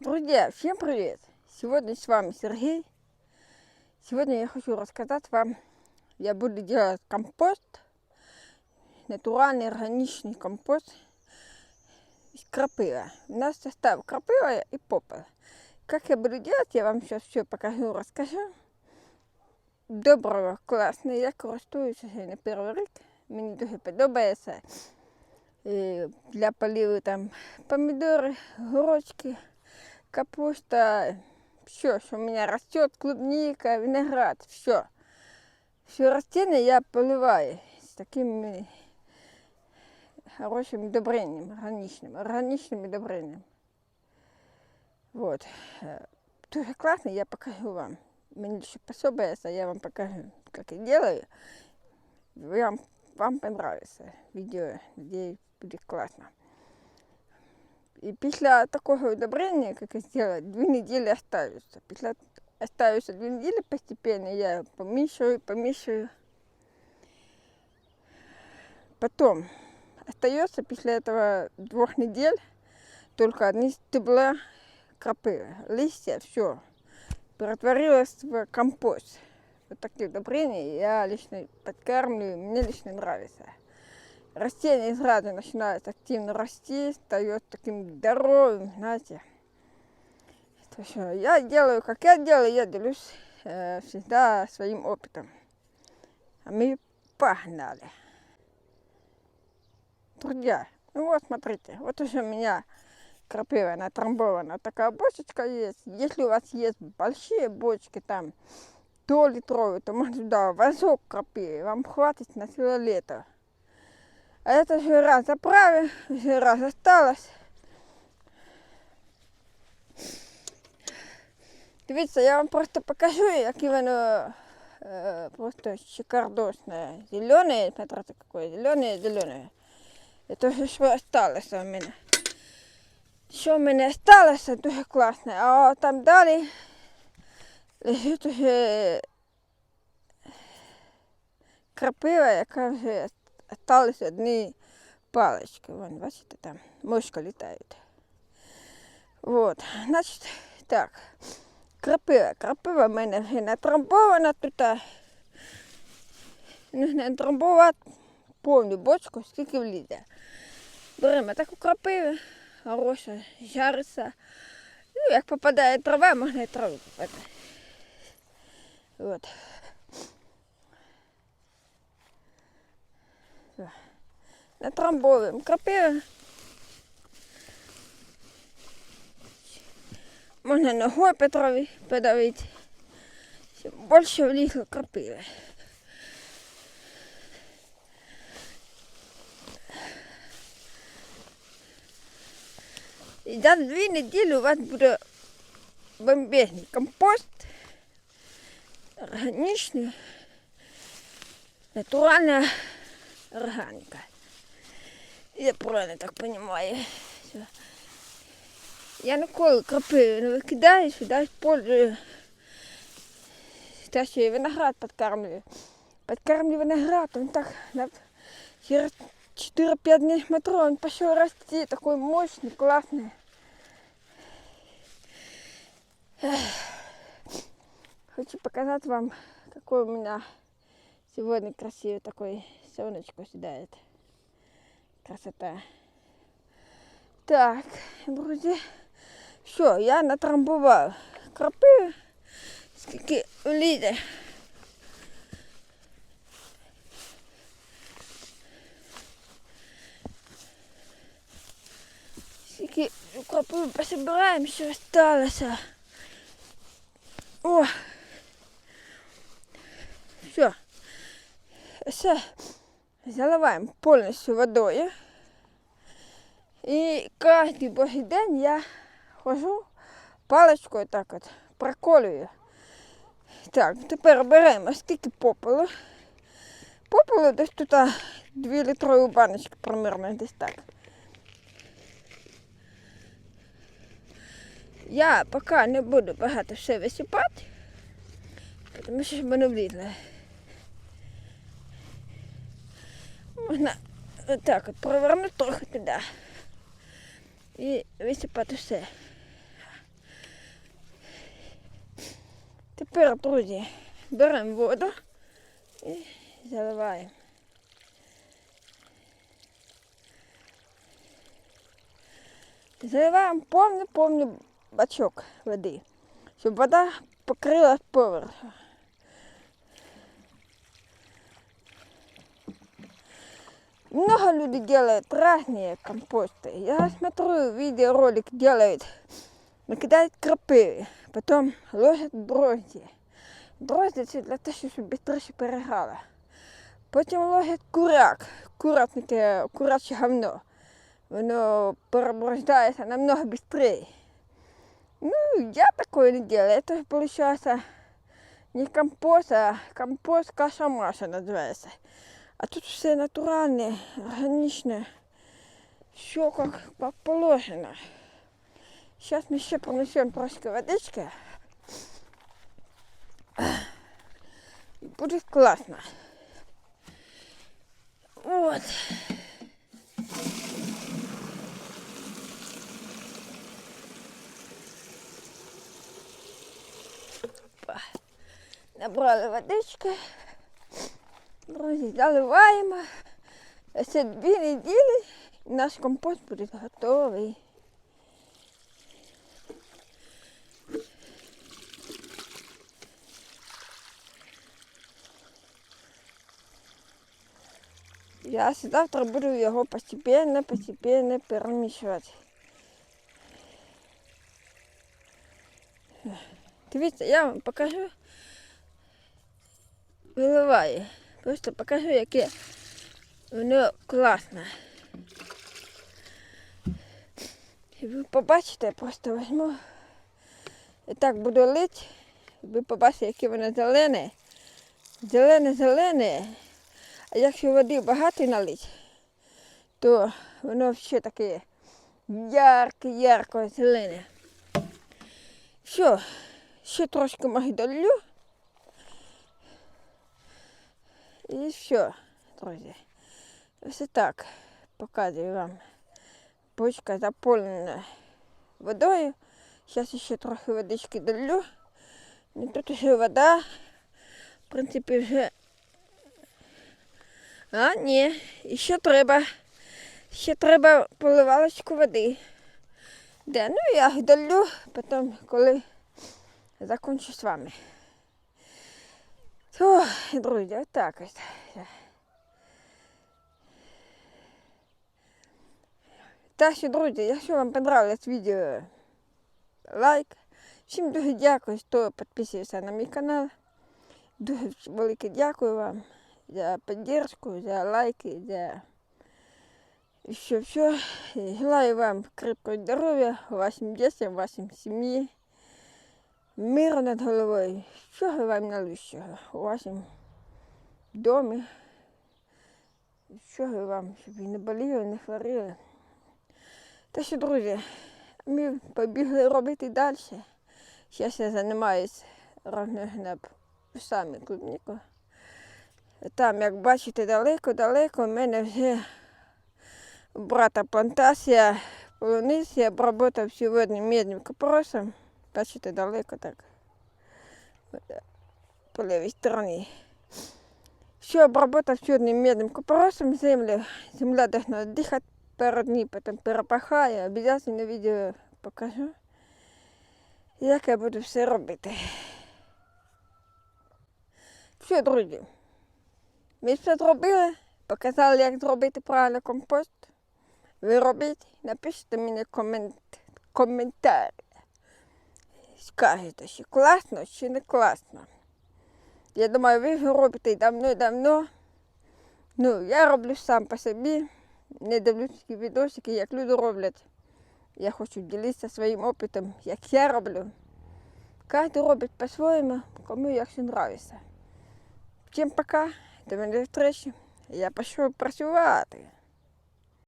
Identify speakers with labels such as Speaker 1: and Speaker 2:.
Speaker 1: Друзья, всем привет! Сегодня с вами Сергей. Сегодня я хочу рассказать вам, я буду делать компост, натуральный органичный компост из крапивы. У нас состав крапива и попел. Как я буду делать, я вам сейчас все покажу, расскажу. Доброго, класно, я користуюся на перший рік. Мені дуже подобається. І для поливу там помидоры, горочки, Капуста, все, что у меня растет, клубника, виноград, все. Все растения я поливаю с таким хорошим удобрением, органичным, органичным удобрением. Вот. Э, Тоже классно, я покажу вам. Мне еще пособие, я вам покажу, как я делаю. Вам, вам понравится видео, надеюсь, буде класно. І після такого удобрення, як я зробила, дві неділі остаються. Після остаються дві неділі постепенно, я помішую, помішую. Потом остается после этого двух недель только одни стебла крапивы, листья, все. Превратилось в компост. Вот такие удобрения я лично подкармливаю, мне лично нравится. Растение сразу начинает активно расти, стает таким здоровым, знаете. То, что я делаю, как я делаю, я делюсь э, всегда своим опытом. А мы погнали. Друзья, ну вот смотрите, вот уже у меня крапива натрамбована. Такая бочечка есть. Если у вас есть большие бочки там, 100 литровые, то можно туда вазок крапивы. Вам хватит на целое лето. А это же раз заправил, же раз осталось. Дивіться, я вам просто покажу, яке воно э, просто шикардосное. Зеленое, смотрите, какое зеленое, зеленое. Это же що осталось у мене. Що в мене осталося, дуже класне. А там далі лежить уже крапива, яка вже остались одні палички. Вон, бачите, там мишка літають. Вот, значить, так. Крапива. Крапива в мене вже натрамбована тут. Нужно натрамбувати повну бочку, скільки влізе. Беремо таку крапиву, хороша, жариться. Ну, як попадає трава, можна і траву купити. От. Натрамбовуємо крапиву. Можна ногою по траві подавити. Щоб більше влізло крапиви. І за дві неділі у вас буде бомбезний компост, органічний, натуральна органіка. Я правильно так розумію. Все. Я ніколи крапиву не викидаю, сюди использую. Та ще й виноград підкармлюю. Підкармлюю виноград, він так на через 4-5 дней смотрю, он пошел расти, такой мощный, классный. Эх. Хочу показать вам, какой у меня сегодня красивый такой солнышко сидает. Красота. Так, друзья, все, я натрамбовал крапивы, скільки влізе. Скільки крапиву пособираємо, що осталося. О! Все. Все. Заливаємо повністю водою. І кожен божий день я хожу паличкою так от проколюю. Так, тепер беремо скільки попелу. Попелу десь тут 2 літрові баночки примерно десь так. Я поки не буду багато все висипати, тому що воно влізло. Можна отак е, от провернути трохи туди і висипати все. Тепер, друзі, беремо воду і заливаємо. Заливаємо повний-повний бачок води, щоб вода покрила поверху. Много людей делают разные компосты. Я смотрю, видеоролик делают, накидают крапивы, потом ложат дрожжі. Дрожжі це для того, щоб швидше переграло. Потім ложать курак, курак таке куряче говно. Воно переброждається намного швидше. Ну, я такое не делаю. Это же получается не компост, а компост каша-маша называется. А тут все натуральне, органічне, все как положено. Сейчас мы ще принесем трошки водички. І буде класно. Вот. Набрали водички. Друзі, заливаємо. Ще дві неділі і наш компост буде готовий. Я завтра буду його постепенно, постепенно перемішувати. Дивіться, я вам покажу. Виливаю. Просто покажу, яке воно класне. Ви побачите, просто візьму і так буду лити. Ви побачите, яке воно зелене. Зелене-зелене. А якщо води багато налить, то воно ще таке ярко-ярко зелене. Все, ще трошки магідолю. І все, друзі. Ось так показую вам. Бочка заповнена водою. Зараз ще трохи водички долю. Ну, тут вже вода. В принципі, вже. А, ні, і ще треба. Ще треба поливалочку води. Де? Ну я долю, потім, коли закончу з вами. О, друзі, отак ось. Так що, друзі, якщо вам понравилось відео, лайк. Всім дуже дякую, хто підписується на мій канал. Дуже велике дякую вам за підтримку, за лайки, за все, все. Желаю вам крепкого здоров'я, вашим дітям, вашим сім'ї. Миру над головою. Всього вам найкращого у вашому домі. Всього вам, щоб ви не боліли, не хворіли. Та що, друзі, ми побігли робити далі. Зараз я займаюся розгнеб самі клубніку. Там, як бачите, далеко-далеко в мене вже брата плантація полуниці, я обработав сьогодні медним копросом. Бачите, далеко так. По лівій стороні. Все обработав сьогодні медним купоросом землю. Земля должна дихати пару днів, потім перепахаю. Обов'язково відео покажу, як я буду все робити. Все, друзі. Ми все зробили, показали, як зробити правильно компост. Ви робіть, напишіть мені комент, коментар. Скажете, чи класно, чи не класно. Я думаю, ви робите давно-давно. Ну, я роблю сам по собі. Не дивлюсь такі відосики, як люди роблять. Я хочу ділитися своїм опитом, як я роблю. Кожен робить по-своєму, кому як все подобається. Всім пока, до мене зустрічі. Я пішов працювати.